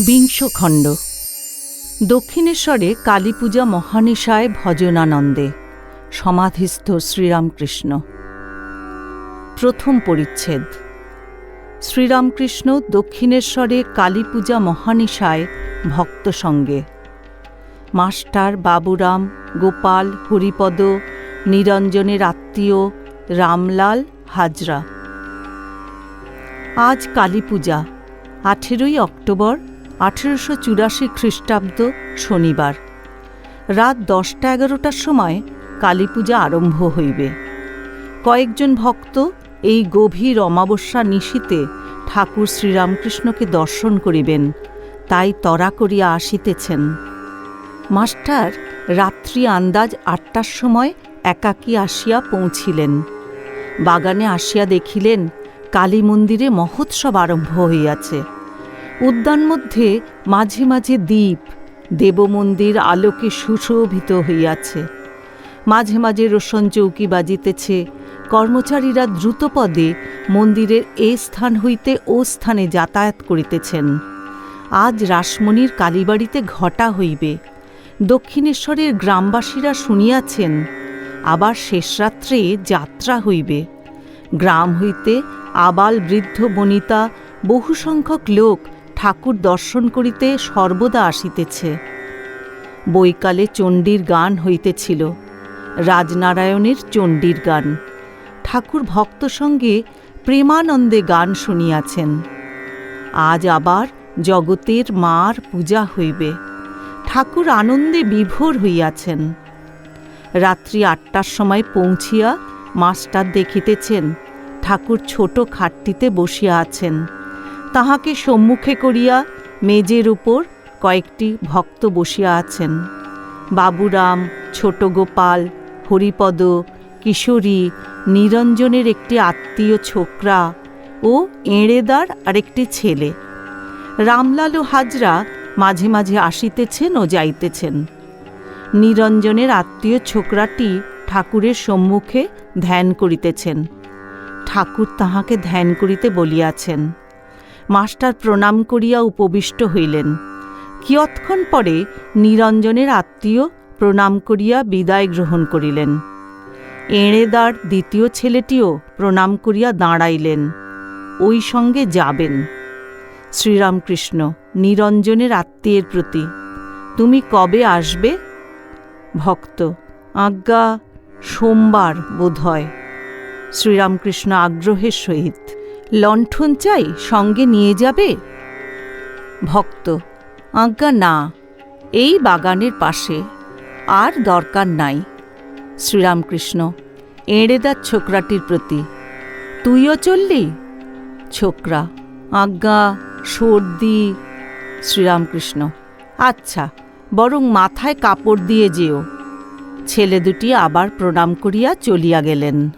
বিংশ খণ্ড দক্ষিণেশ্বরে কালীপূজা মহানিশায় ভজনানন্দে। সমাধিস্থ শ্রীরামকৃষ্ণ। প্রথম পরিচ্ছেদ। শ্রীরামকৃষ্ণ দক্ষিণেশ্বরে কালীপূজা মহানিশায় ভক্ত সঙ্গে। মাস্টার বাবুরাম, গোপাল, হরিপদ, নিরঞ্জনের আত্মীয়, রামলাল, হাজরা। আজ কালীপূজা, আঠেরোই অক্টোবর আঠেরোশো চুরাশি খ্রিস্টাব্দ শনিবার। রাত দশটা এগারোটার সময় কালী পূজা আরম্ভ হইবে। কয়েকজন ভক্ত এই গভীর অমাবস্যা নিশীতে ঠাকুর শ্রীরামকৃষ্ণকে দর্শন করিবেন, তাই তরা করিয়া আসিতেছেন। মাস্টার রাত্রি আন্দাজ আটটার সময় একাকী আসিয়া পৌঁছিলেন। বাগানে আসিয়া দেখিলেন কালী মন্দিরে মহোৎসব আরম্ভ হইয়াছে। উদ্যান মধ্যে মাঝে মাঝে দ্বীপ, দেবমন্দির আলোকে সুশোভিত হইয়াছে। মাঝে মাঝে রোশন চৌকি বাজিতেছে, কর্মচারীরা দ্রুতপদে মন্দিরের এ স্থান হইতে ও স্থানে যাতায়াত করিতেছেন। আজ রাসমণির কালীবাড়িতে ঘটা হইবে। দক্ষিণেশ্বরের গ্রামবাসীরা শুনিয়াছেন, আবার শেষরাত্রে যাত্রা হইবে। গ্রাম হইতে আবাল বৃদ্ধ বনিতা বহু সংখ্যক লোক ঠাকুর দর্শন করিতে সর্বদা আসিতেছে। বৈকালে চণ্ডীর গান হইতেছিল, রাজনারায়ণের চণ্ডীর গান। ঠাকুর ভক্ত সঙ্গে প্রেমানন্দে গান শুনিয়াছেন। আজ আবার জগতের মার পূজা হইবে। ঠাকুর আনন্দে বিভোর হইয়াছেন। রাত্রি আটটার সময় পৌঁছিয়া মাস্টার দেখিতেছেন, ঠাকুর ছোট খাটটিতে বসিয়া আছেন। তাহাকে সম্মুখে করিয়া মেজের উপর কয়েকটি ভক্ত বসিয়া আছেন। বাবুরাম ছোট গোপাল হরিপদ, কিশোরী, নিরঞ্জনের একটি আত্মীয় ছোকরা ও এঁড়েদার আরেকটি ছেলে। রামলাল হাজরা মাঝে মাঝে আসিতেছেন ও যাইতেছেন। নিরঞ্জনের আত্মীয় ছোকরাটি ঠাকুরের সম্মুখে ধ্যান করিতেছেন। ঠাকুর তাহাকে ধ্যান করিতে বলিয়াছেন। মাস্টার প্রণাম করিয়া উপবিষ্ট হইলেন। কিয়ৎক্ষণ পরে নিরঞ্জনের আত্মীয় প্রণাম করিয়া বিদায় গ্রহণ করিলেন। এঁড়েদার দ্বিতীয় ছেলেটিও প্রণাম করিয়া দাঁড়াইলেন। ওই সঙ্গে যাবেন। শ্রীরামকৃষ্ণ, নিরঞ্জনের আত্মীয়ের প্রতি, তুমি কবে আসবে? ভক্ত, আজ্ঞা, সোমবার বোধ হয় শ্রীরামকৃষ্ণ আগ্রহের সহিত লণ্ঠন চাই সঙ্গে নিয়ে যাবে? ভক্ত, আজ্ঞা না, এই বাগানের পাশে আর দরকার নাই। শ্রীরামকৃষ্ণ এঁড়েদার ছোকরাটির প্রতি, তুইও চললি? ছোকরা, আজ্ঞা, সর্দি, শ্রীরামকৃষ্ণ আচ্ছা বরং মাথায় কাপড় দিয়ে যেও। ছেলে দুটি আবার প্রণাম করিয়া চলিয়া গেলেন।